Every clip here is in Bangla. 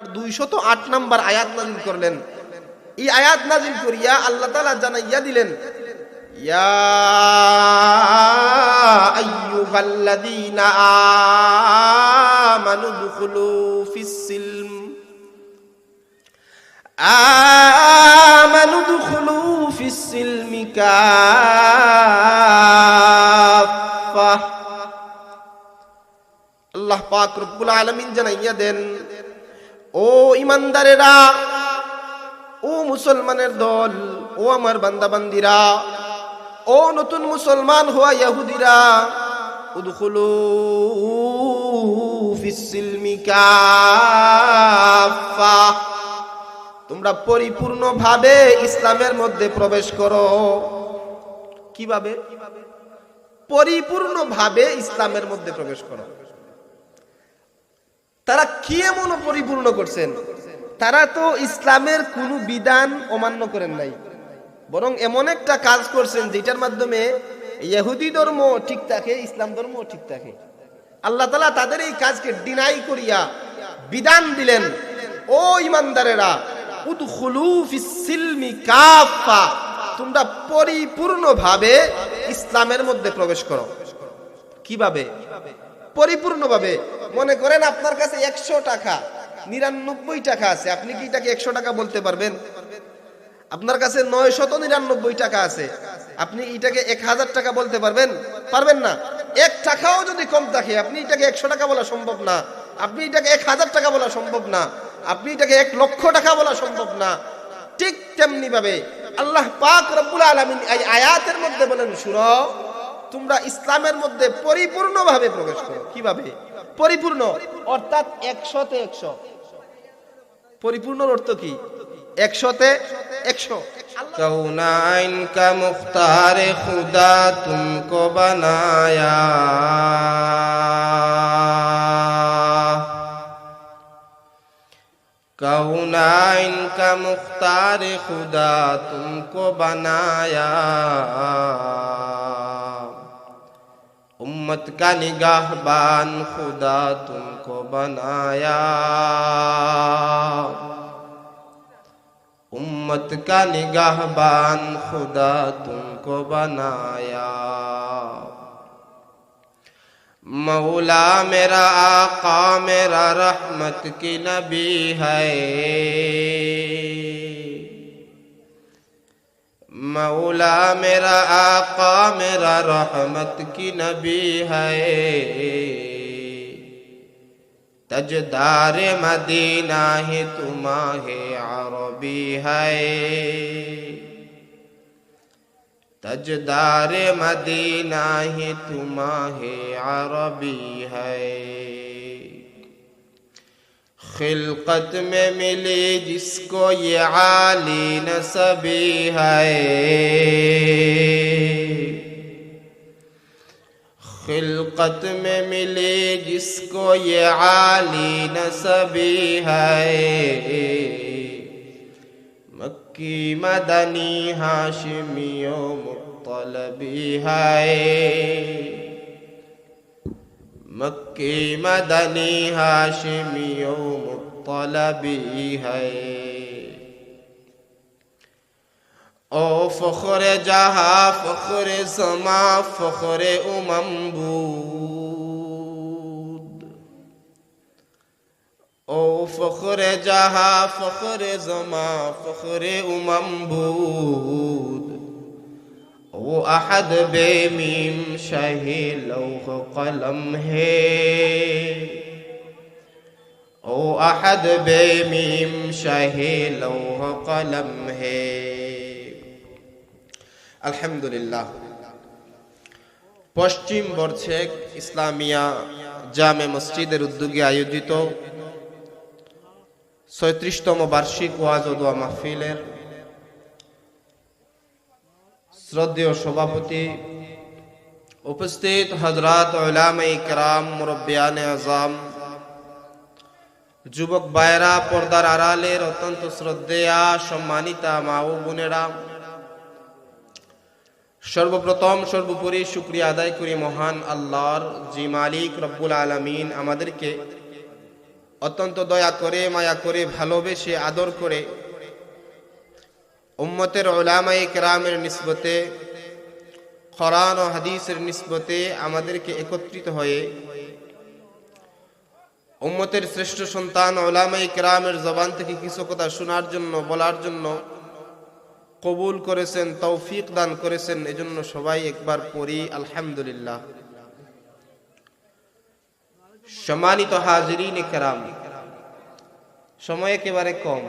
দুইশত আট নাম্বার আয়াত নাজিল করলেন। এই আয়াত নাজিল করিয়া আল্লাহ তালা জানাইয়া দিলেন আল্লাহ পাক রব্বুল আলামিন জানাইয়া দেন ও ইমানদারেরা, ও মুসলমানের দল, ও আমার বান্দাবান্দিরা, ও নতুন মুসলমান হওয়া ইহুদিরা, উদখুলু তোমরা পরিপূর্ণভাবে ইসলামের মধ্যে প্রবেশ করো। কীভাবে? পরিপূর্ণভাবে ইসলামের মধ্যে প্রবেশ করো। তারা কি এমন পরিপূর্ণ করছেন? তারা তো ইসলামের কোনো বিধান অমান্য করেন নাই। বরং এমন একটা কাজ করছেন যেটার মাধ্যমে ইহুদি ধর্ম ঠিক থাকে, ইসলাম ধর্ম ঠিক থাকে। আল্লাহ তালা তাদের এই কাজকে ডিনাই করিয়া বিধান দিলেন, ও ইমানদারেরা তোমরা পরিপূর্ণভাবে ইসলামের মধ্যে প্রবেশ করো। কীভাবে? পরিপূর্ণভাবে। মনে করেন আপনার কাছে একশো টাকা, নিরানব্বই টাকা আছে। আপনি কি এটাকে একশো টাকা বলতে পারবেন? আপনার কাছে নয় শত নিরানব্বই টাকা আছে। আপনি এটাকে এক হাজার টাকা বলতে পারবেন? পারবেন না। এক টাকাও যদি কম থাকে, আপনি এটাকে একশো টাকা বলা সম্ভব না। আপনি এটাকে এক হাজার টাকা বলা সম্ভব না। আপনি এটাকে এক লক্ষ টাকা বলা সম্ভব না। ঠিক তেমনি ভাবে আল্লাহ পাক রব্বুল আলমিন এই আয়াতের মধ্যে বলেন শুনো তোমরা ইসলামের মধ্যে পরিপূর্ণভাবে প্রবেশ করো কিভাবে পরিপূর্ণ অর্থাৎ একশোতে একশো পরিপূর্ণ অর্থ কি একশোতে একশো कौनाइन का मुख्तार खुदा तुमको बनाया कौनाइन का मुख्तार खुदा तुमको बनाया امت کا نگاہ بان خدا تم کو بنایا۔ امت کا نگاہ بان خدا تم کو بنایا۔ مولا میرا آقا میرا رحمت کی نبی ہے۔ मौला मेरा आका, मेरा रहमत की नबी है। तजदार मदीना ही तुम्हारे अरबी है। तजदार मदीना ही तुम्हारे अरबी है। खिलकत में मिली जिसको ये आली नसबी है खिलकत में मिले जिसको ये आली नसबी है मक्की मदनी हाशमियो मुतलबी है مکی مدنی حاشمیوں مطلبی ہے۔ او فخر جہا فخر سما، فخر امم بود۔ او فخر جہا فخر زما فخر امم بود۔ ओ अहद बेमीम शही लौह कलम है ओ अहद बेमीम शही लौह कलम है আলহামদুলিল্লাহ পশ্চিম বর্ষেক ইসলামিয়া জামে মসজিদের উদ্যোগে আয়োজিত ছয়ত্রিশতম বার্ষিক ওয়াজ ও দোয়া মাহফিলের শ্রদ্ধেয় সভাপতি, উপস্থিত হজরত ইকরাম মুরব্বিয়ানে আজম, যুবক বায়রা পর্দার আড়ালের অত্যন্ত শ্রদ্ধেয়া, সম্মানিতা মা ও বোনেরা, সর্বপ্রথম, সর্বোপরি শুক্রিয়া আদায় করি মহান আল্লাহর, জি মালিক রব্বুল আলমিন আমাদেরকে অত্যন্ত দয়া করে, মায়া করে, ভালোবেসে, আদর করে উম্মতের ওলামাই কেরামের নিসবতে খরান ও হাদিসের নিসবতে আমাদেরকে একত্রিত হয়ে উম্মতের শ্রেষ্ঠ সন্তান ওলামাই কেরামের জবান থেকে কিছু কথা শোনার জন্য, বলার জন্য কবুল করেছেন, তৌফিক দান করেছেন, এজন্য সবাই একবার পড়ি, আলহামদুলিল্লাহ। সম্মানিত হাজিরিন কেরাম, সময় একেবারে কম।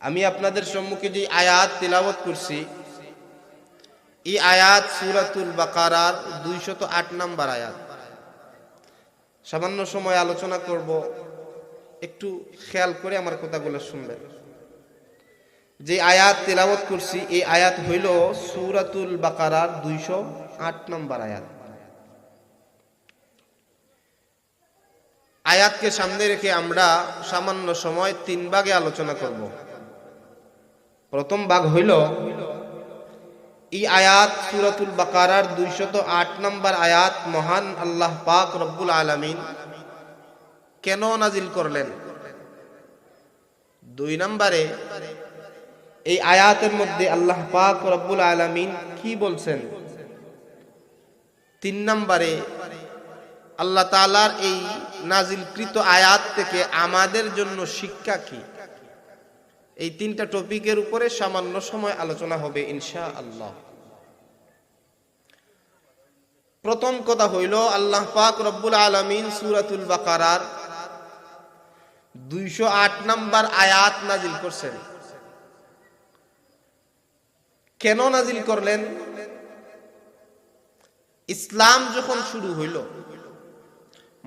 আমি আপনাদের সম্মুখে যে আয়াত তিলাবত করছি, এই আয়াত সুরাতুল বাকারার দুইশত আট নাম্বার আয়াত। সামান্য সময় আলোচনা করব, একটু খেয়াল করে আমার কথাগুলো শুনবেন। যে আয়াত তেলাওয়াত করছি, এই আয়াত হইল সুরাতুল বাকারার দুইশো আট নম্বর আয়াত। আয়াতকে সামনে রেখে আমরা সামান্য সময় তিন ভাগে আলোচনা করব। প্রথম ভাগ হইল এই আয়াত সুরাতুল বাকারার দুইশত আট নম্বর আয়াত মহান আল্লাহ পাক রব্বুল আলামিন কেন নাজিল করলেন? দুই নম্বরে এই আয়াতের মধ্যে আল্লাহ পাক রব্বুল আলামিন কি বলছেন? তিন নম্বরে আল্লাহ তালার এই নাজিলকৃত আয়াত থেকে আমাদের জন্য শিক্ষা কি? এই তিনটা টপিকের উপরে সামান্য সময় আলোচনা হবে ইনশা আল্লাহ প্রথম কথা হইল, আল্লাহ পাক রব্বুল আলমিন সুরাতুল বাকারার দুইশো আট নম্বর আয়াত নাজিল করছেন। কেন নাজিল করলেন? ইসলাম যখন শুরু হইল,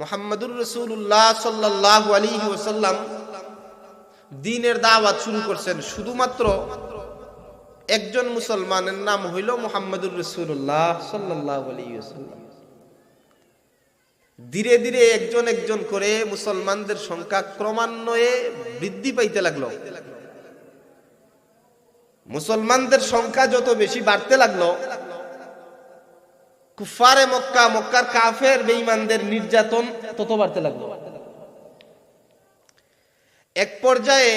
মোহাম্মদুর রসুল্লাহ সাল্লাহ আলী ওসাল্লাম দিনের দাওয়াত শুরু করছেন। শুধুমাত্র একজন মুসলমানের নাম হইল মোহাম্মদুর রসুল্লাহ সাল্লাহ ধীরে ধীরে একজন একজন করে মুসলমানদের সংখ্যা ক্রমান্বয়ে বৃদ্ধি পাইতে লাগল। মুসলমানদের সংখ্যা যত বেশি বাড়তে লাগল কুফারে মক্কা, মক্কার কাফের, বেঈমানদের নির্যাতন তত বাড়তে লাগল। এক পর্যায়ে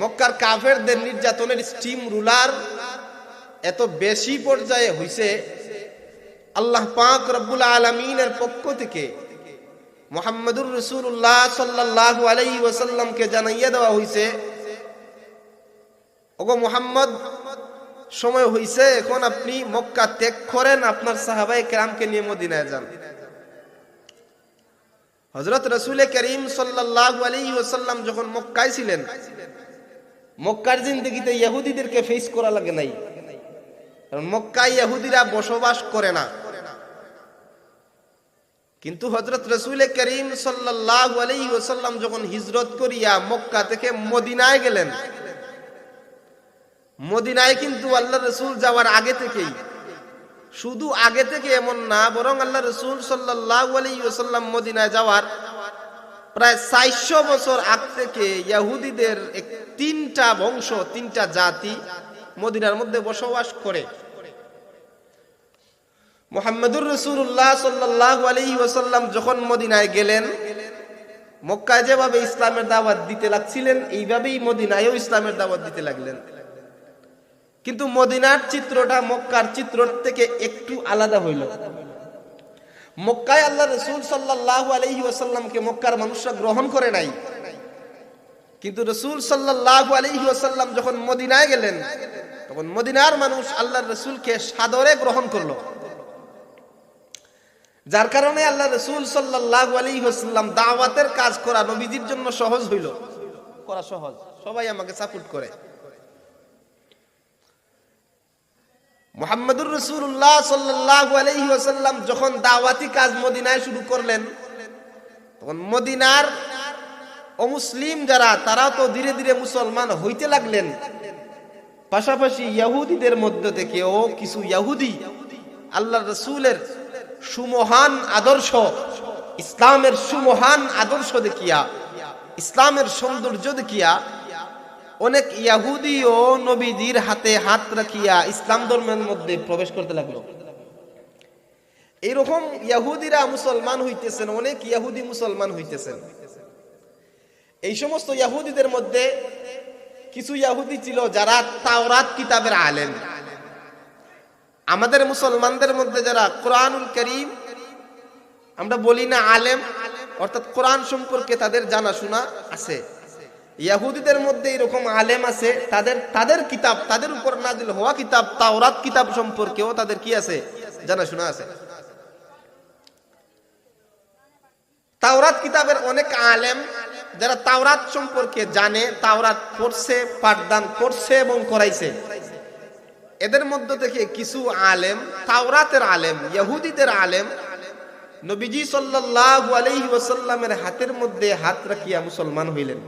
মক্কার কাফেরদের নির্যাতনের স্টিম রুলার এত বেশি পর্যায়ে হইছে, আল্লাহ পাক রব্বুল আলমিনের পক্ষ থেকে মোহাম্মদুর রসুল্লাহ সাল্লাহ আলাই ওয়াসাল্লামকে জানাইয়া দেওয়া হইছে, ওগো মোহাম্মদ, সময় হইছে, এখন আপনি মক্কা ত্যাগ করেন, আপনার সাহাবাই কেরামকে নিয়ে মদিনায় যান। হজরত রসুল করিম ওসাল্লাম যখন মক্কায় ছিলেন, মক্কার জিন্দগিতে ইহুদিদেরকে ফেস করা লাগে নাই। কারণ মক্কায় ইহুদিরা বসবাস করে না। কিন্তু হজরত রসুল করিম সাল্লাহ আলী ওসাল্লাম যখন হিজরত করিয়া মক্কা থেকে মদিনায় গেলেন, মদিনায় কিন্তু আল্লাহ রসুল যাওয়ার আগে থেকেই শুধু আগে থেকে এমন না, বরং আল্লাহ রসুল সাল্লাহ মদিনায় যাওয়ার প্রায় চারশো বছর আগ থেকে ইয়াহুদিদের তিনটা বংশ, তিনটা জাতি মদিনার মধ্যে বসবাস করে। মোহাম্মদুর রসুল্লাহ সাল্লাহ আলী ওসাল্লাম যখন মদিনায় গেলেন, মক্কায় যেভাবে ইসলামের দাওয়াত দিতে লাগছিলেন, এইভাবেই মদিনায়ও ইসলামের দাওয়াত দিতে লাগলেন। কিন্তু মদিনার চিত্রটা মক্কার চিত্র থেকে একটু আলাদা হইল। মক্কায় আল্লাহ রসুল সাল্লাহ আলহি ওসাল্লামকে মক্কার মানুষরা গ্রহণ করে নাই। কিন্তু রসুল সাল্লাহ আলহি ওসাল্লাম যখন মদিনায় গেলেন, তখন মদিনার মানুষ আল্লাহ রসুলকে সাদরে গ্রহণ করল। যার কারণে আল্লাহ রসুল সাল্লাহ আলী ওসাল্লাম দাওয়াতের কাজ করা নবীজির জন্য সহজ হইল। করা সহজ। সবাই আমাকে সাপোর্ট করে। মোহাম্মদুর রসুল্লাহ সাল্লাহ আলহি যখন দাওয়াতি কাজ মদিনায় শুরু করলেন, তখন মদিনার অমুসলিম যারা তারা তো ধীরে ধীরে মুসলমান হইতে লাগলেন। পাশাপাশি ইয়াহুদিদের মধ্য থেকেও কিছু ইয়াহুদি আল্লাহ রসুলের সুমহান আদর্শ, ইসলামের সুমহান আদর্শ দেখিয়া, ইসলামের সৌন্দর্য দেখিয়া অনেক ইয়াহুদি ও নবীজির হাতে হাত রাখিয়া ইসলাম ধর্মের মধ্যে প্রবেশ করতে লাগল। এইরকম ইয়াহুদিরা মুসলমান হইতেছেন, অনেক ইয়াহুদি মুসলমান হইতেছেন। এই সমস্ত ইয়াহুদিদের মধ্যে কিছু ইয়াহুদি ছিল যারা তাওরাত কিতাবের আলেম। আমাদের মুসলমানদের মধ্যে যারা কোরআনুল করিম, আমরা বলি না আলেম, অর্থাৎ কোরআন সম্পর্কে তাদের জানাশোনা আছে। ইয়াহুদিদের মধ্যে এরকম আলেম আছে, তাদের তাদের কিতাব, তাদের উপর নাজিল হওয়া কিতাব, তাওরাত কিতাব সম্পর্কেও তাদের কি আছে? জানাশোনা আছে। তাওরাত কিতাবের অনেক আলেম যারা তাওরাত সম্পর্কে জানে, তাওরাত পড়ছে, পাঠদান করছে এবং করাইছে। এদের মধ্য থেকে কিছু আলেম, তাওরাতের আলেম ইহুদিদের আলেম, নবীজি সাল্লাল্লাহু আলাইহি হাতের মধ্যে হাত রাখিয়া মুসলমান হইলেন।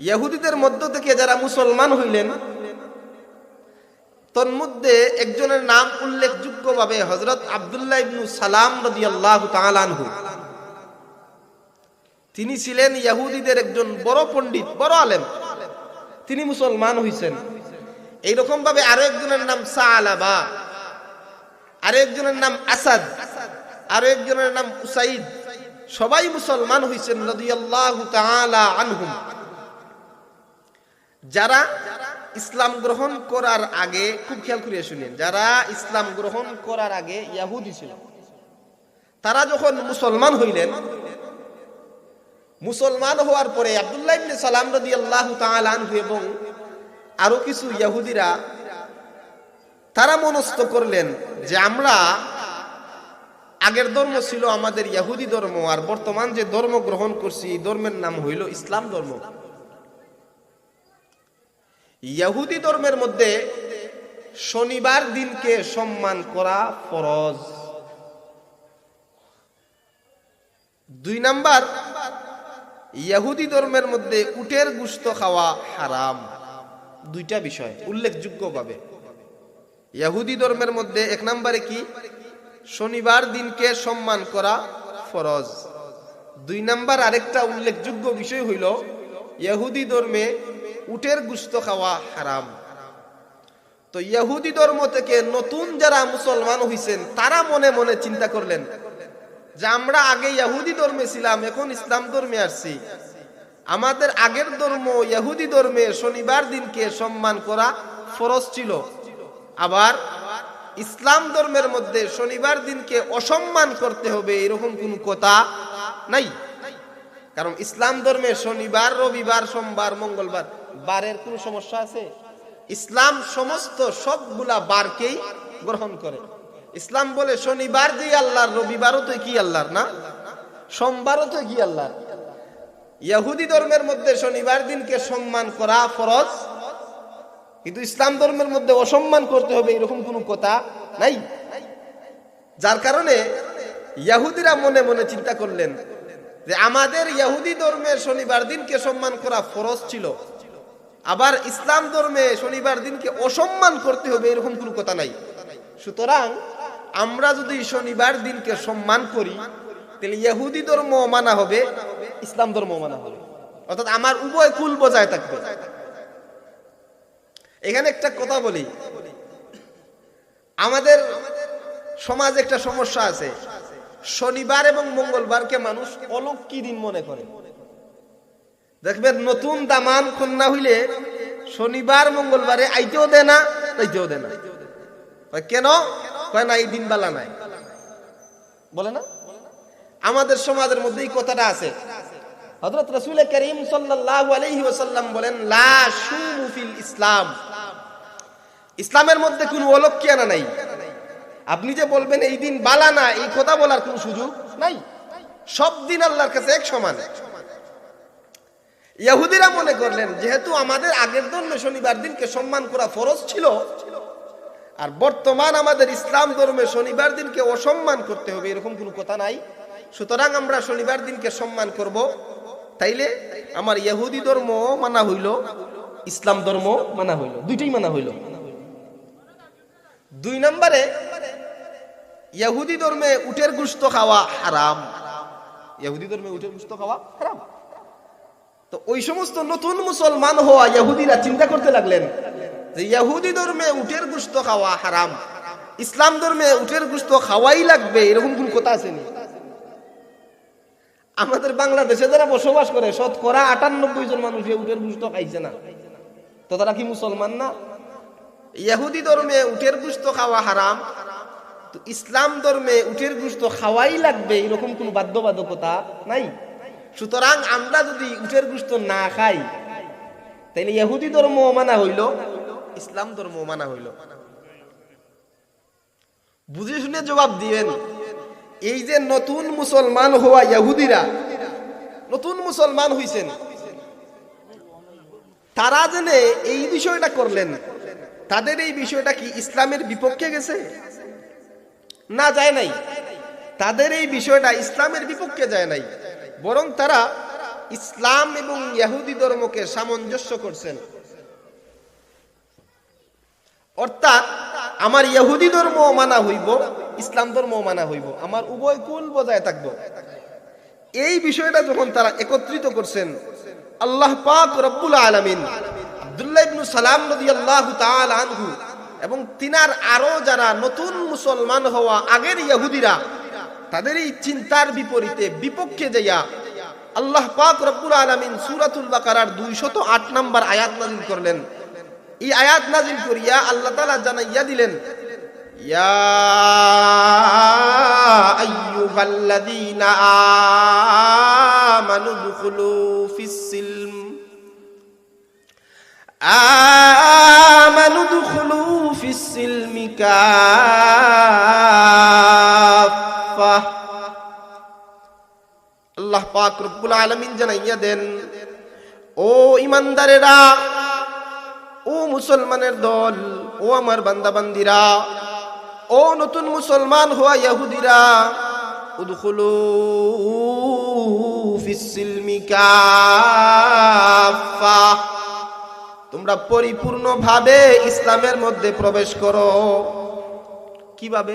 ইহুদিদের মধ্য থেকে যারা মুসলমান হইলেন, তন্মধ্যে একজনের নাম উল্লেখযোগ্যভাবে হজরত আবদুল্লাহ ইবনু সালাম রাদিয়াল্লাহু তাআলা আনহু। তিনি ছিলেন ইহুদিদের একজন বড় পণ্ডিত, বড় আলেম। তিনি মুসলমান হইছেন। এইরকম ভাবে আরও একজনের নাম সালাবা, আরও একজনের নাম আসাদ, আরও একজনের নাম উসাইদ, সবাই মুসলমান হইছেন রাদিয়াল্লাহু তাআলা আনহুম। যারা ইসলাম গ্রহণ করার আগে, খুব খেয়াল করিয়া শুনেন, যারা ইসলাম গ্রহণ করার আগে ইয়াহুদি ছিল, তারা যখন মুসলমান হইলেন, মুসলমান হওয়ার পরে আব্দুল্লাহ সালাম রাদিয়াল্লাহু তাআলা আনহু এবং আরও কিছু ইয়াহুদিরা, তারা মনস্থ করলেন যে আমরা আগের ধর্ম ছিল আমাদের ইয়াহুদি ধর্ম, আর বর্তমান যে ধর্ম গ্রহণ করছি ধর্মের নাম হইল ইসলাম ধর্ম। ইয়াহুদি ধর্মের মধ্যে শনিবার দিনকে সম্মান করা ফরজ। দুই নাম্বার, ইয়াহুদি ধর্মের মধ্যে উটের গুস্ত খাওয়া হারাম। দুইটা বিষয় উল্লেখযোগ্যভাবে। ইয়াহুদি ধর্মের মধ্যে এক নম্বরে কি? শনিবার দিনকে সম্মান করা ফরজ। দুই নাম্বার আরেকটা উল্লেখযোগ্য বিষয় হইল, ইয়াহুদি ধর্মে উটের গুস্ত খাওয়া হারাম। তো ইয়াহুদি ধর্ম থেকে নতুন যারা মুসলমান হইছেন, তারা মনে মনে চিন্তা করলেন যে আমরা আগে ইয়াহুদি ধর্মে ছিলাম, এখন ইসলাম ধর্মে আসছি। আমাদের আগের ধর্ম ইয়াহুদি ধর্মে শনিবার দিনকে সম্মান করা ফরজ ছিল। আবার ইসলাম ধর্মের মধ্যে শনিবার দিনকে অসম্মান করতে হবে এরকম কোনো কথা নাই। কারণ ইসলাম ধর্মে শনিবার, রবিবার, সোমবার, মঙ্গলবার বারের কোনো সমস্যা আছে? ইসলাম সমস্ত সবগুলা বারকেই গ্রহণ করে। ইসলাম বলে শনিবার যে আল্লাহর, রবিবারও তো কি আল্লাহর না? সোমবারও তো কি আল্লাহর। ইহুদি ধর্মের মধ্যে শনিবার দিনকে সম্মান করা ফরজ। কিন্তু ইসলাম ধর্মের মধ্যে অসম্মান করতে হবে এরকম কোনো কথা নাই। যার কারণে ইয়াহুদিরা মনে মনে চিন্তা করলেন যে আমাদের ইহুদি ধর্মের শনিবার দিনকে সম্মান করা ফরজ ছিল। আবার ইসলাম ধর্মে শনিবার দিনকে অসম্মান করতে হবে, এরকম কোনো কথা নাই। সুতরাং আমরা যদি শনিবার দিনকে সম্মান করি, তাহলে ইহুদি ধর্ম মানা হবে, ইসলাম ধর্ম মানা হবে। অর্থাৎ আমার উভয় কুল বজায় থাকবে। এখানে একটা কথা বলি। আমাদের সমাজে একটা সমস্যা আছে। শনিবার এবং মঙ্গলবারকে মানুষ অলক্ষী দিন মনে করে। দেখবেন নতুন দামান কন্যা হইলে শনিবার, মঙ্গলবারে আইতেও দে না তাইতেও দে না। কেন? কয়, না, এই দিন বালা নাই। বলে না? আমাদের সমাজের মধ্যে এই কথাটা আছে। হযরত রাসূল করিম ওয়াসাল্লাম বলেন, লা ইসলাম। ইসলামের মধ্যে কোনো অলক্ষী আনা নাই। আপনি যে বলবেন, এই দিন বালা না, এই কথা বলার কোনো সুযোগ নাই। সব দিন আল্লাহর কাছে এক সমান। ইহুদিরা মনে করলেন, যেহেতু আমাদের আগের ধর্মে শনিবার দিনকে সম্মান করা ফরজ ছিল, আর বর্তমান আমাদের ইসলাম ধর্মে শনিবার দিনকে অসম্মান করতে হবে, এরকম কোনো কথা নাই। সুতরাং আমরা শনিবার দিনকে সম্মান করব। তাইলে আমার ইহুদি ধর্ম মানা হইল, ইসলাম ধর্ম মানা হইল, দুইটাই মানা হইল। দুই নম্বরে, ইহুদি ধর্মে উটের গুস্ত খাওয়া হারাম। ইহুদি ধর্মে উটের গুস্ত খাওয়া হারাম। তো ওই সমস্ত নতুন মুসলমান হওয়া ইহুদিরা চিন্তা করতে লাগলেন যে ইহুদি ধর্মে উটের গুস্ত খাওয়া হারাম, ইসলাম ধর্মে উঠের গুস্ত খাওয়াই লাগবে, এরকম কোন কথা আসেনি। আমাদের বাংলাদেশে যারা বসবাস করে, শতকরা আটানব্বই জন মানুষ উটের গুস্ত খাইছে না। তো তারা কি মুসলমান না? ইহুদি ধর্মে উটের গুস্ত খাওয়া হারাম ইসলাম ধর্মে উটের গুস্ত খাওয়াই লাগবে, এরকম কোন বাধ্যবাধকতা নাই? সুতরাং আমরা যদি উটের গুস্ত না খাই, তাইলে ইহুদি ধর্ম মানা হইল, ইসলাম ধর্ম মানা হইল। বুঝে শুনে জবাব দিবেন এই যে নতুন মুসলমান হওয়া ইহুদিরা, নতুন মুসলমান হইছেন, তারা জেনে এই বিষয়টা করলেন, তাদের এই বিষয়টা কি ইসলামের বিপক্ষে গেছে? না যায় নাই। তাদের এই বিষয়টা ইসলামের বিপক্ষে যায় নাই। বরং তারা ইসলাম এবং ইহুদি ধর্মকে সামঞ্জস্য করছেন। অর্থাৎ আমার ইহুদি ধর্ম মানা হইব, ইসলাম ধর্ম মানা হইব। আমার উভয় কুল বজায় থাকব। এই বিষয়টা যখন তারা একত্রিত করছেন, আল্লাহ পাক রব্বুল আলামিন আব্দুল্লাহ ইবনু সালাম রাদিয়াল্লাহু তাআলা আনহু এবং তিনার আরও যারা নতুন মুসলমান হওয়া আগের ইহুদিরা তাদের এই চিন্তার বিপরীতে, বিপক্ষে যাইয়া আল্লাহ পাক রব্বুল আলামিন সূরাতুল বাকারার 208 নম্বর আয়াত নাযিল করলেন। এই আয়াত নাজিল করিয়া আল্লাহ তাআলা জানাইয়া দিলেন আমানু দুখুলু ফিস আল্লাহ পাক রব্বুল আলামিন জানাইয়া দেন, ও ইমানদারেরা ও মুসলমানের দল, ও আমার বান্দাবান্দিরা, ও নতুন মুসলমান হওয়া ইহুদিরা, উদখুলু তোমরা পরিপূর্ণভাবে ইসলামের মধ্যে প্রবেশ করো। কীভাবে?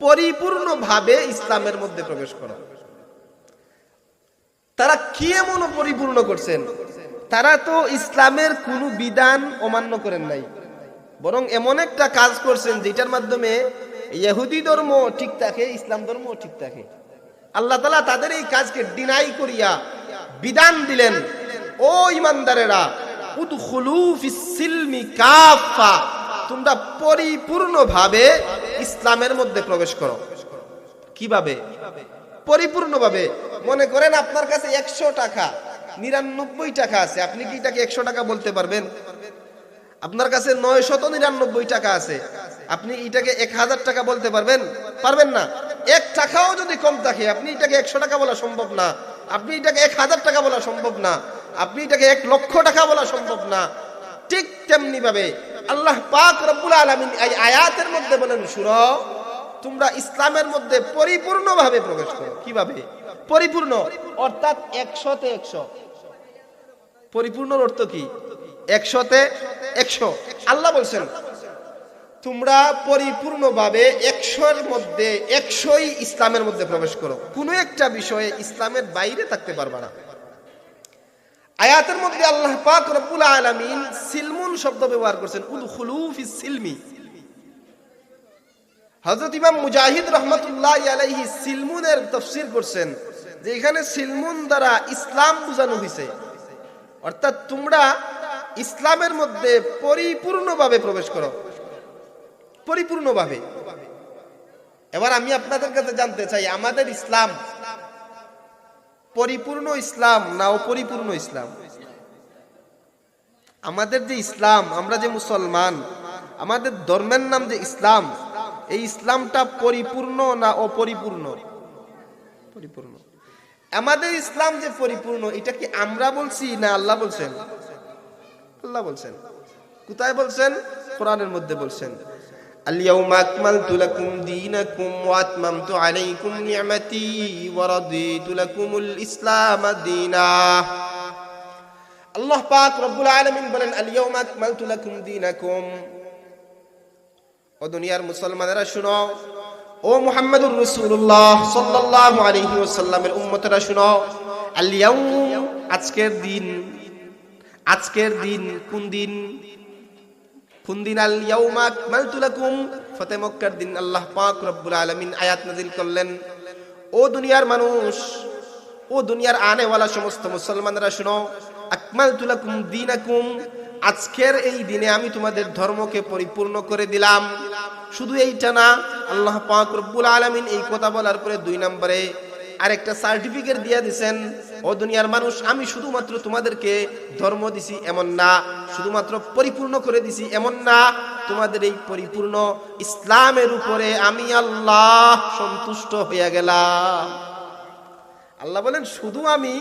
পরিপূর্ণভাবে ইসলামের মধ্যে প্রবেশ করো। তারা কি এমন পরিপূর্ণ করছেন? তারা তো ইসলামের কোনো বিধান অমান্য করেন নাই। বরং এমন একটা কাজ করছেন যেটার মাধ্যমে ইহুদি ধর্ম ঠিক থাকে, ইসলাম ধর্ম ঠিক থাকে। আল্লাহ তালা তাদের এই কাজকে ডিনাই করিয়া বিধান দিলেন, ও ইমানদারেরা তোমরা পরিপূর্ণভাবে ইসলামের মধ্যে প্রবেশ করো। কীভাবে? পরিপূর্ণভাবে। মনে করেন আপনার কাছে একশো টাকা, নিরানব্বই টাকা আছে। আপনি কি এটাকে একশো টাকা বলতে পারবেন? আপনার কাছে নয় শত নিরানব্বই টাকা আছে। আপনি এটাকে এক হাজার টাকা বলতে পারবেন? পারবেন না। এক টাকাও যদি কম থাকে, আপনি এটাকে একশো টাকা বলা সম্ভব না। আপনি এটাকে এক হাজার টাকা বলা সম্ভব না। আপনি এটাকে এক লক্ষ টাকা বলা সম্ভব না। ঠিক তেমনি ভাবে আল্লাহ পাক রব্বুল আলমিন এই আয়াতের মধ্যে বলেন, সুর তোমরা ইসলামের মধ্যে পরিপূর্ণভাবে প্রবেশ করো। কীভাবে? পরিপূর্ণ। অর্থাৎ একশোতে একশো। পরিপূর্ণ অর্থ কি? একশোতে একশো। আল্লাহ বলছেন, তোমরা পরিপূর্ণভাবে একশোর মধ্যে একশোই ইসলামের মধ্যে প্রবেশ করো। কোনো একটা বিষয়ে ইসলামের বাইরে থাকতে পারবে না। আয়াতের মধ্যে আল্লাহ পাক রব্বুল আলামিন সিলমুন শব্দ ব্যবহার করছেন, উদখুলু ফিস সিলমি। হযরত ইমাম মুজাহিদ রহমতুল্লাহ আলাইহি সিলমুনের তাফসীর করছেন যে এখানে সিলমুন দ্বারা ইসলাম বোঝানো হয়েছে অর্থাৎ তোমরা ইসলামের মধ্যে পরিপূর্ণভাবে প্রবেশ করো। পরিপূর্ণভাবে। এবার আমি আপনাদের কাছে জানতে চাই, আমাদের ইসলাম পরিপূর্ণ ইসলাম না অপরিপূর্ণ ইসলাম? আমাদের যে ইসলাম, আমরা যে মুসলমান, আমাদের ধর্মের নাম যে ইসলাম এই ইসলামটা পরিপূর্ণ না অপরিপূর্ণ পরিপূর্ণ আমাদের ইসলাম যে পরিপূর্ণ এটা কি আমরা বলছি না আল্লাহ বলছেন আল্লাহ বলছেন কোথায় বলছেন কোরআনের মধ্যে বলছেন اليوم أكملت لكم دينكم وأتممت عليكم نعمتي ورضيت لكم الإسلام دينا আল্লাহ পাক রব্বুল আলামিন বলেন আলিয়াউম আকমালতু লাকুম দীনাকুম ও দুনিয়ার মুসলমানেরা শুনো। ও মুহাম্মদুর রাসূলুল্লাহ সাল্লাল্লাহু আলাইহি ওয়াসাল্লামের উম্মতেরা শুনো। আলিয়াউম আজকের দিন আজকের দিন কোন দিন? কোন দিন? আল ইয়াউমা আকমালতু লাকুম, ফতে মক্কার দিন আল্লাহ পাক রব্বুল আলমিন আয়াত নাজিল করলেন। ও দুনিয়ার মানুষ, ও দুনিয়ার আনেওয়ালা সমস্ত মুসলমানরা শুনো। আকমাল তুলাকুম দিনাকুম আজকের এই দিনে আমি তোমাদের ধর্মকে পরিপূর্ণ করে দিলাম। শুধু এইটা না, আল্লাহ পাক রব্বুল আলমিন এই কথা বলার পরে দুই নম্বরে আরেকটা সার্টিফিকেট দিয়ে দিছেন, ও দুনিয়ার মানুষ, আমি শুধুমাত্র তোমাদেরকে ধর্ম দিছি এমন না, শুধুমাত্র পরিপূর্ণ করে দিছি এমন না, তোমাদের এই পরিপূর্ণ ইসলামের উপরে আমি আল্লাহ সন্তুষ্ট হইয়া গেলাম। আল্লাহ বলেন, শুধু আমি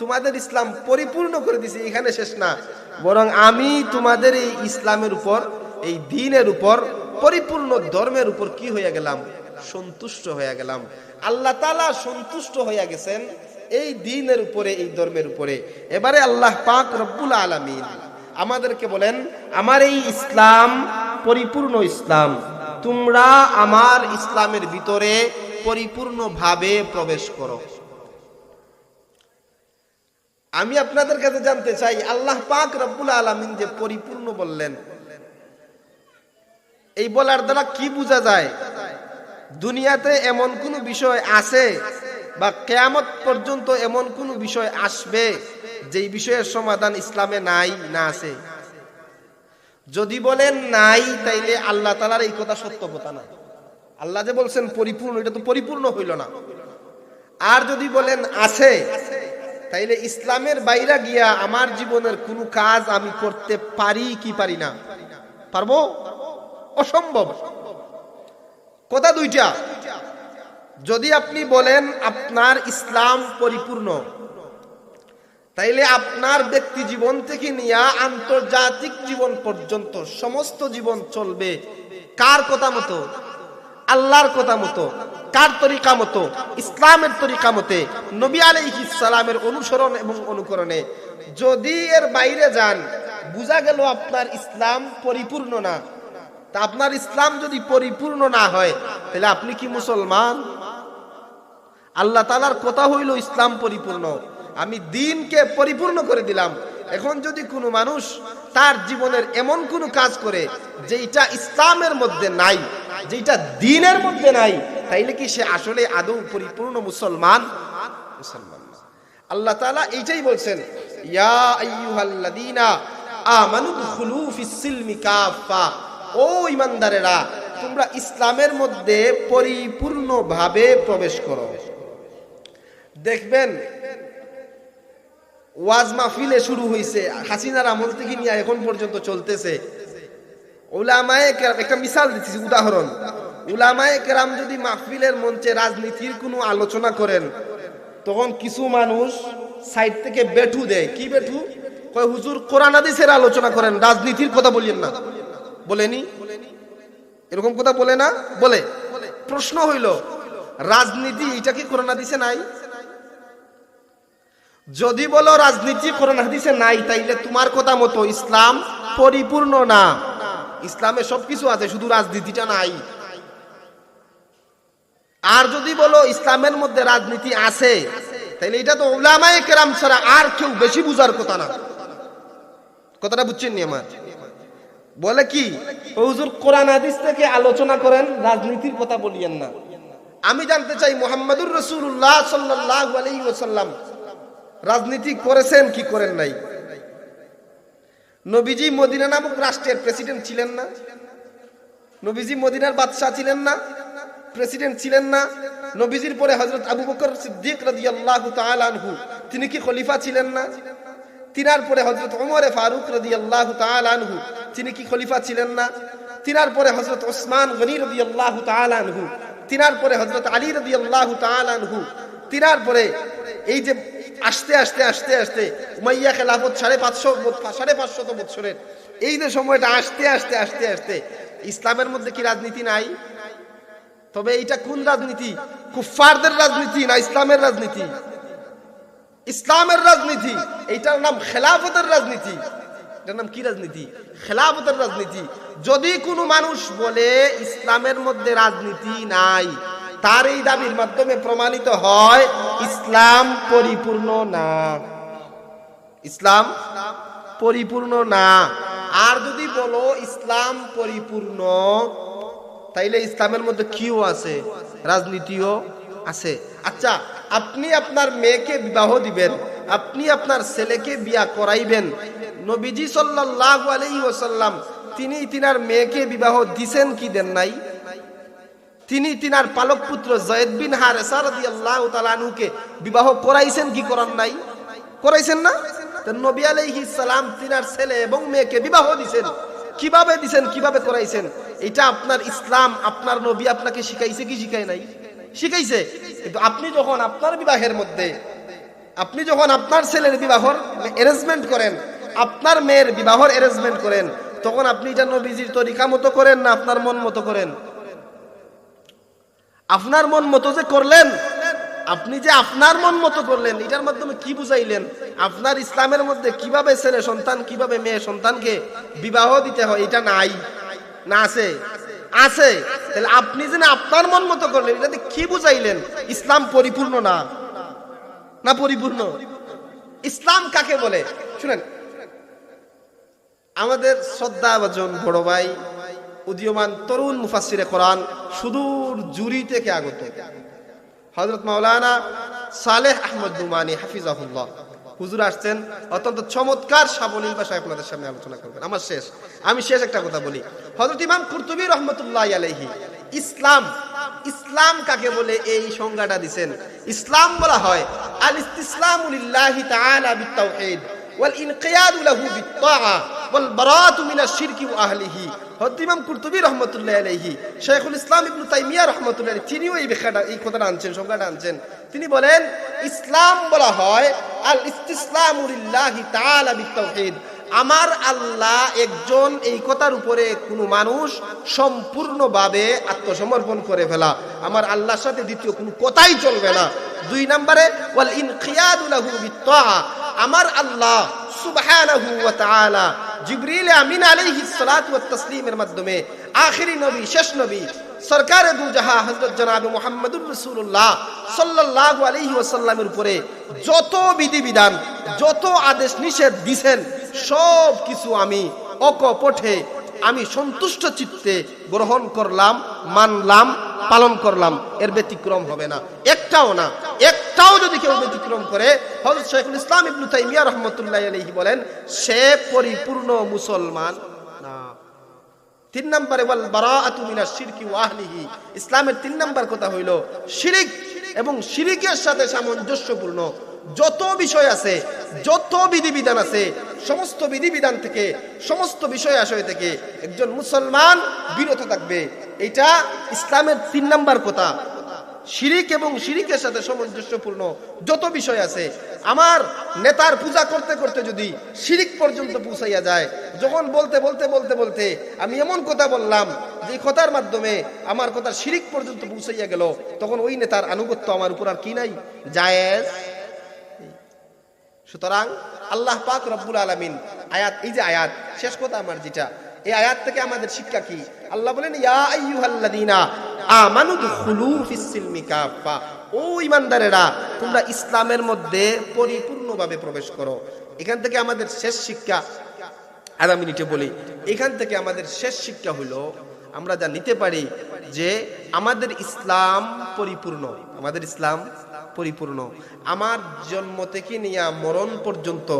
তোমাদের ইসলাম পরিপূর্ণ করে দিছি, এখানে শেষ না। বরং আমি তোমাদের এই ইসলামের উপর, এই দিনের উপর, পরিপূর্ণ ধর্মের উপর কি হইয়া গেলাম? সন্তুষ্ট হইয়া গেলাম। আল্লাহ তালা সন্তুষ্ট হইয়া গেছেন এই দিনের উপরে, এই ধর্মের উপরে। এবারে আল্লাহ পাক রব্বুল আলামিন আমাদেরকে বলেন, আমার এই ইসলাম পরিপূর্ণ ইসলাম। তোমরা আমার ইসলামের ভিতরে পরিপূর্ণভাবে প্রবেশ করো। আমি আপনাদের কাছে জানতে চাই, আল্লাহ পাক রব্বুল আলামিন যে পরিপূর্ণ বললেন, এই বলার দ্বারা কি বোঝা যায়? দুনিয়াতে এমন কোন বিষয় আছে বা কেয়ামত পর্যন্ত এমন কোন বিষয় আসবে যেই বিষয়ের সমাধান ইসলামে নাই, না আছে? যদি বলেন নাই, তাইলে আল্লাহ তালার এই কথা সত্য কথা না আল্লাহ যে বলছেন পরিপূর্ণ, এটা তো পরিপূর্ণ হইল না। আর যদি বলেন আছে তাইলে ইসলামের বাইরে গিয়া আমার জীবনের কোনো কাজ আমি করতে পারি কি পারি না? পারব? অসম্ভব। কথা দুইটা। যদি আপনি বলেন আপনার ইসলাম পরিপূর্ণ, তাইলে আপনার ব্যক্তি জীবন থেকে নিয়ে আন্তর্জাতিক জীবন পর্যন্ত সমস্ত জীবন চলবে কার কথা মতো? আল্লাহর কথা মতো, কার তরিকা মতো, ইসলামের তরিকা মতে, নবী সালামের অনুসরণ এবং অনুকরণে যদি এর বাইরে যান, বোঝা গেল আপনার ইসলাম পরিপূর্ণ না। তা আপনার ইসলাম যদি পরিপূর্ণ না হয়, তাহলে আপনি কি মুসলমান? আল্লাহ তালার কথা হইল ইসলাম পরিপূর্ণ। আমি দিনকে পরিপূর্ণ করে দিলাম। এখন যদি কোনো মানুষ তার জীবনের এমন কোনো কাজ করে যেটা ইসলামের মধ্যে নাই যেটা দিনের মধ্যে নাই, তাইলে কি সে আসলে আদৌ পরিপূর্ণ মুসলমান? মুসলমান আল্লাহ তাআলা এইটাই বলছেন, ইয়া আইয়ুহাল্লাযীনা আমানু দুখুলু ফিস-সিলমি কাফা ও ইমানদারেরা তোমরা ইসলামের মধ্যে পরিপূর্ণভাবে প্রবেশ করো। দেখবেন, ওয়াজ মাহফিলে শুরু হয়েছে হাসিনার আমল থেকে নিয়ে এখন পর্যন্ত চলতেছে। একটা মিসাল দিচ্ছি উদাহরণ। উলামায়ে কেরাম যদি মাহফিলের মঞ্চে রাজনীতির কোনো আলোচনা করেন, তখন কিছু মানুষ সাইড থেকে বেঠু দেয়। কি বেঠু? কয়, হুজুর, কোরআন আলোচনা করেন, রাজনীতির কথা বলিয়েন না। বলেনি? এরকম কথা বলে না? বলে। প্রশ্ন হইল, রাজনীতি, এটা কি কোরআন নাই? যদি বলো, রাজনীতি কোরআন হাদিসে নাই, তাইলে তোমার কথা মতো ইসলাম পরিপূর্ণ না। ইসলামে সবকিছু আছে, শুধু রাজনীতিটা নাই। আর যদি বলো ইসলামের মধ্যে রাজনীতি আছে, তাইলে এটা তো ওলামায়ে কেরাম ছাড়া আর কেউ বেশি বুঝার কথা না। কথাটা বুঝছেন আমার? বলে কি হুজুর কোরআন হাদিস থেকে আলোচনা করেন, রাজনীতির কথা বলিয়েন না। আমি জানতে চাই, মোহাম্মদুর রসুল্লাহ সাল্লাহ আলাইহি ওয়াসাল্লাম রাজনীতি করেছেন কি করেন নাই? নবীজি মদিনা নামক রাষ্ট্রের প্রেসিডেন্ট ছিলেন না। নবীজি মদিনার বাদশাহ ছিলেন না, প্রেসিডেন্ট ছিলেন না। নবীজির পরে হজরত আবু বকর সিদ্দিক রাদিয়াল্লাহু তাআলা আনহু, তিনি কি খলিফা ছিলেন না? তিনার পরে হজরত ওমরে ফারুক রাদিয়াল্লাহু তাআলা আনহু, তিনি কি খলিফা ছিলেন না? তিনার পরে হজরত ওসমান গনি রাদিয়াল্লাহু তাআলা আনহু, তিনার পরে হজরত আলী রাদিয়াল্লাহু তাআলা আনহু, তিনার পরে এই যে আস্তে আস্তে আস্তে আস্তে। উমাইয়া খেলাফত সাড়ে পাঁচশো, সাড়ে পাঁচশত বছরের এই যে সময়টা আস্তে আস্তে আস্তে আস্তে, ইসলামের মধ্যে কি রাজনীতি নাই? তবে এইটা কোন রাজনীতি? কুফফারদের রাজনীতি না ইসলামের রাজনীতি? ইসলামের রাজনীতি, এইটার নাম খেলাফতের রাজনীতি। এটার নাম কি রাজনীতি? খেলাফতের রাজনীতি। যদি কোনো মানুষ বলে ইসলামের মধ্যে রাজনীতি নাই তার এই দাবির মাধ্যমে প্রমাণিত হয়, ইসলাম পরিপূর্ণ না। ইসলাম পরিপূর্ণ না। আর যদি বলো ইসলাম পরিপূর্ণ, তাইলে ইসলামের মধ্যে কিও আছে? রাজনীতিও আছে। আচ্ছা আপনি আপনার মেয়েকে বিবাহ দিবেন, আপনি আপনার ছেলেকে বিয়া করাইবেন। নবীজি সাল্লাল্লাহু আলাইহি ওয়াসাল্লাম, তিনি তিনার মেয়েকে বিবাহ দিছেন কি দেন নাই? তিনি তিনার পালক পুত্র জয়েদ বিন হারেসা রাদিয়াল্লাহু তাআলা আনহুকে বিবাহ করাইছেন, কি করান নাই? করাইছেন না? নবী আলাইহিস সালাম তিনার ছেলে এবং মেয়েকে বিবাহ দিছেন। কীভাবে দিছেন, কীভাবে করাইছেন? এটা আপনার ইসলাম, আপনার নবী আপনাকে শিখাইছে কি শিখাই নাই? শিখাইছে। কিন্তু আপনি যখন আপনার বিবাহের মধ্যে, আপনি যখন আপনার ছেলের বিবাহর অ্যারেঞ্জমেন্ট করেন, আপনার মেয়ের বিবাহর অ্যারেঞ্জমেন্ট করেন, তখন আপনি এটা নবীজির তরিকা মতো করেন না আপনার মন মতো করেন? আপনার মন মতো যে করলেন, আপনি যে আপনার মন মতো করলেন, এটার মাধ্যমে কি বুঝাইলেন? আপনার ইসলামের মধ্যে কীভাবে ছেলে সন্তান, কীভাবে মেয়ে সন্তানকে বিবাহ দিতে হয়, এটা নাই। না আছে? আছে। তাহলে আপনি যে আপনার মন মতো করলেন এটাতে কি বুঝাইলেন? ইসলাম পরিপূর্ণ না? না পরিপূর্ণ? ইসলাম কাকে বলে? শুনেন, আমাদের শ্রদ্ধা বড় ভাই উদীয়মান তরুণ মুফাসিরে কোরআন সুদূর জুরি থেকে আগত। হজরত মাওলানা সালেহ আহমদ দুমানি হাফিজাহুল্লাহ। হুজুর আসছেন, অত্যন্ত চমৎকার সাবলীল ভাষায় আপনাদের সামনে আলোচনা করবেন। আমার শেষ, আমি শেষ একটা কথা বলি। হজরত ইমাম কুরতুবী রহমতুল্লাহ আলাইহি, ইসলাম ইসলাম কাকে বলে এই সংজ্ঞাটা দিছেন? ইসলাম বলা হয় আল ইসতিসলামু লিল্লাহি তাআলা বিত্তাওহীদ ওয়াল ইনকিয়াদু লাহু বিত্তাআ ওয়াল বারাতু মিনাশ শিরকি ওয়া আহলিহি। হযরত ইমাম কুরতুবী রাহমাতুল্লাহি আলাইহি, শাইখুল ইসলাম ইবনে তাইমিয়া রাহমাতুল্লাহি তিনিও এই ব্যাখ্যাটা এই কথাটা আনছেন সংখ্যাটা আনছেন। তিনি বলেন, ইসলাম বলা হয় আল ইস্তিসলামু লিল্লাহি তাআলা আমার আল্লাহ একজন এই কথার উপরে কোনো মানুষ সম্পূর্ণভাবে আত্মসমর্পণ করে ফেলা। আমার আল্লাহর সাথে দ্বিতীয় কোনো কথাই চলবে না। দুই নম্বরে আমার আল্লাহ সুবহানাহু জিবরিল আমিন আলাইহি সালাত ওয়া তাসলিমের মাধ্যমে আখেরি নবী, শেষ নবী, সরকারে দু জাহা হযরত জনাব মুহাম্মদুর রাসূলুল্লাহ সাল্লাল্লাহু আলাইহি ওয়াসাল্লামের উপরে যত বিধিবিধান, যত আদেশ নিষেধ দিছেন সব কিছু আমি অকপটে আমি সন্তুষ্ট চিত্তে গ্রহণ করলাম, মানলাম, পালন করলাম, এর ব্যতিক্রম হবে না। একটাও না। একটাও যদি কেউ ব্যতিক্রম করে, হযরত শাইখুল ইসলাম ইবনু তাইমিয়া রাহমাতুল্লাহ আলাইহি বলেন, সে পরিপূর্ণ মুসলমান তিন নম্বরে বল বারাআতু শিরকি ওয়া ইসলামের তিন নম্বর কথা হইল শিরিক এবং শিরিকের সাথে সামঞ্জস্যপূর্ণ। যত বিষয় আছে, যত বিধিবিধান আছে সমস্ত বিধিবিধান থেকে, সমস্ত বিষয় আশয় থেকে একজন মুসলমান বিরত থাকবে। এটা ইসলামের তিন নম্বর কথা। শিরিক এবং শিরিকের সাথে সামঞ্জস্যপূর্ণ যত বিষয় আছে, আমার নেতার পূজা করতে করতে যদি শিরিক পর্যন্ত পৌঁছাইয়া যায়, যখন বলতে বলতে বলতে বলতে আমি এমন কথা বললাম যে কথার মাধ্যমে আমার কথা শিরিক পর্যন্ত পৌঁছাইয়া গেল, তখন ওই নেতার আনুগত্য আমার উপর আর কি নাই? জায়েজ? সুতরাং আল্লাহ পাক রব্বুল আলামিন আয়াত, এই যে আয়াত, শেষ কথা আমার যেটা, এই আয়াত থেকে আমাদের শিক্ষা কি? আল্লাহ বলেন ও ইমানদারেরা তোমরা ইসলামের মধ্যে পরিপূর্ণভাবে প্রবেশ করো। এখান থেকে আমাদের শেষ শিক্ষা, আধা মিনিটে বলি, এখান থেকে আমাদের শেষ শিক্ষা হলো, আমরা যা নিতে পারি যে আমাদের ইসলাম পরিপূর্ণ। আমাদের ইসলাম পরিপূর্ণ। আমার জন্ম থেকে নিয়ে মরণ পর্যন্ত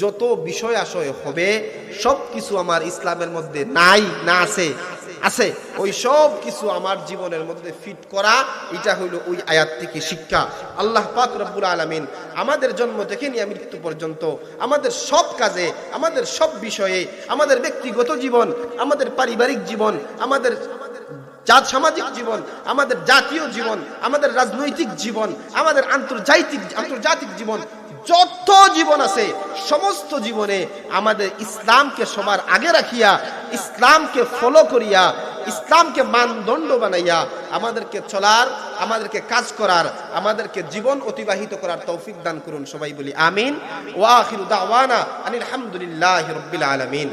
যত বিষয় আশয় হবে সব কিছু আমার ইসলামের মধ্যে নাই না আছে? আছে। ওই সব কিছু আমার জীবনের মধ্যে ফিট করা, এটা হইল ওই আয়াত থেকে শিক্ষা। আল্লাহ পাক রব্বুল আলামিন আমাদের জন্ম থেকে নিয়ে মৃত্যু পর্যন্ত আমাদের সব কাজে, আমাদের সব বিষয়ে, আমাদের ব্যক্তিগত জীবন, আমাদের পারিবারিক জীবন, আমাদের জাত সামাজিক জীবন, আমাদের জাতীয় জীবন, আমাদের রাজনৈতিক জীবন, আমাদের আন্তর্জাতিক আন্তর্জাতিক জীবন, যত জীবন আছে, সমস্ত জীবনে আমাদের ইসলামকে সবার আগে রাখিয়া, ইসলামকে ফলো করিয়া, ইসলামকে মানদণ্ড বানাইয়া আমাদেরকে চলার, আমাদেরকে কাজ করার, আমাদেরকে জীবন অতিবাহিত করার তৌফিক দান করুন সবাই বলি, আমিন। ওয়াখিরু দাওয়ানা আনিল হামদুলিল্লাহি রাব্বিল আলামিন।